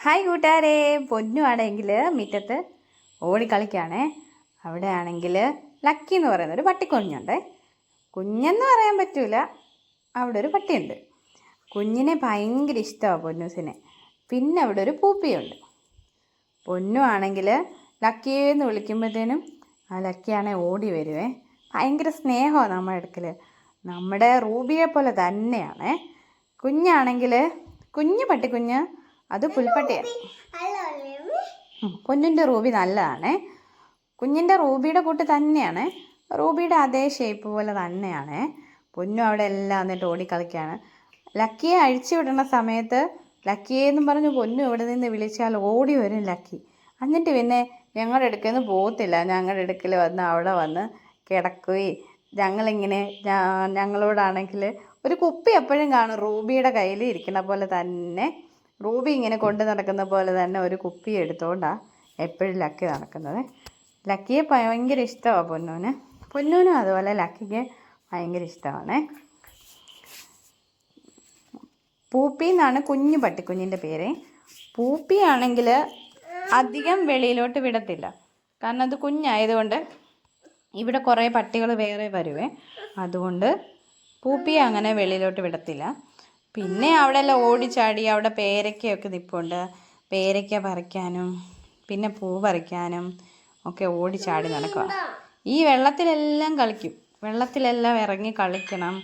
Hi കൂട്ടുകാരെ. പൊന്നു ആണെങ്കിൽ മുറ്റത്ത് ഓടിക്കളിക്കുകയാണേ അവിടെ ആണെങ്കിൽ ലക്കി എന്ന് പറയുന്ന ഒരു പട്ടിക്കുഞ്ഞുണ്ട്. കുഞ്ഞെന്ന് പറയാൻ പറ്റൂല. അവിടെ ഒരു പട്ടിയുണ്ട്. കുഞ്ഞിനെ ഭയങ്കര ഇഷ്ടമാണ് പൊന്നൂസിനെ. പിന്നെ അവിടെ ഒരു പൂപ്പിയുണ്ട്. പൊന്നു ആണെങ്കിൽ ലക്കിയെന്ന് വിളിക്കുമ്പോഴത്തേനും ആ ലക്കിയാണെ ഓടി വരുവേ. ഭയങ്കര സ്നേഹമാണ് നമ്മുടെ അടുക്കൽ നമ്മുടെ റൂബിയെ പോലെ തന്നെയാണേ. കുഞ്ഞാണെങ്കിൽ കുഞ്ഞു പട്ടിക്കുഞ്ഞ് അത് പുൽപ്പട്ടിയാണ് പൊന്നിന്റെ റൂബി. നല്ലതാണേ. കുഞ്ഞിന്റെ റൂബിയുടെ കൂട്ട് തന്നെയാണ്. റൂബിയുടെ അതേ ഷേപ്പ് പോലെ തന്നെയാണ്. പൊന്നും അവിടെ എല്ലാം എന്നിട്ട് ഓടിക്കളിക്കുകയാണ് ലക്കിയെ അഴിച്ചു വിടുന്ന സമയത്ത് ലക്കിയെന്നും പറഞ്ഞ് പൊന്നു ഇവിടെ നിന്ന് വിളിച്ചാൽ ഓടി വരും ലക്കി. എന്നിട്ട് പിന്നെ ഞങ്ങളുടെ അടുക്കൽ പോകത്തില്ല ഞങ്ങളുടെ അടുക്കൽ വന്ന് അവിടെ വന്ന് കിടക്കുകയും ഞങ്ങളിങ്ങനെ ഞങ്ങളോടാണെങ്കിൽ ഒരു കുപ്പി എപ്പോഴും കാണും. റൂബിയുടെ കയ്യിൽ ഇരിക്കുന്ന പോലെ തന്നെ റൂബി ഇങ്ങനെ കൊണ്ട് നടക്കുന്ന പോലെ തന്നെ ഒരു കുപ്പി എടുത്തുകൊണ്ടാണ് എപ്പോഴും ലക്കി നടക്കുന്നത്. ലക്കിയെ ഭയങ്കര ഇഷ്ടമാണ് പൊന്നൂന്. പൊന്നൂനും അതുപോലെ ലക്കിക്ക് ഭയങ്കര ഇഷ്ടമാണ്. പൂപ്പി എന്നാണ് കുഞ്ഞു പട്ടിക്കുഞ്ഞിന്റെ പേര്. പൂപ്പിയാണെങ്കിൽ അധികം വെളിയിലോട്ട് വിടത്തില്ല. കാരണം അത് കുഞ്ഞായതുകൊണ്ട് ഇവിടെ കുറേ പട്ടികൾ വേറെ വരുവേ. അതുകൊണ്ട് പൂപ്പിയെ അങ്ങനെ വെളിയിലോട്ട് വിടത്തില്ല. പിന്നെ അവിടെ എല്ലാം ഓടിച്ചാടി അവിടെ പേരക്കയൊക്കെ നിൽപ്പുണ്ട് പേരക്ക പറിക്കാനും പിന്നെ പൂ പറിക്കാനും ഒക്കെ ഓടിച്ചാടി നടക്കുക ഈ വെള്ളത്തിലെല്ലാം കളിക്കും. വെള്ളത്തിലെല്ലാം ഇറങ്ങി കളിക്കണം.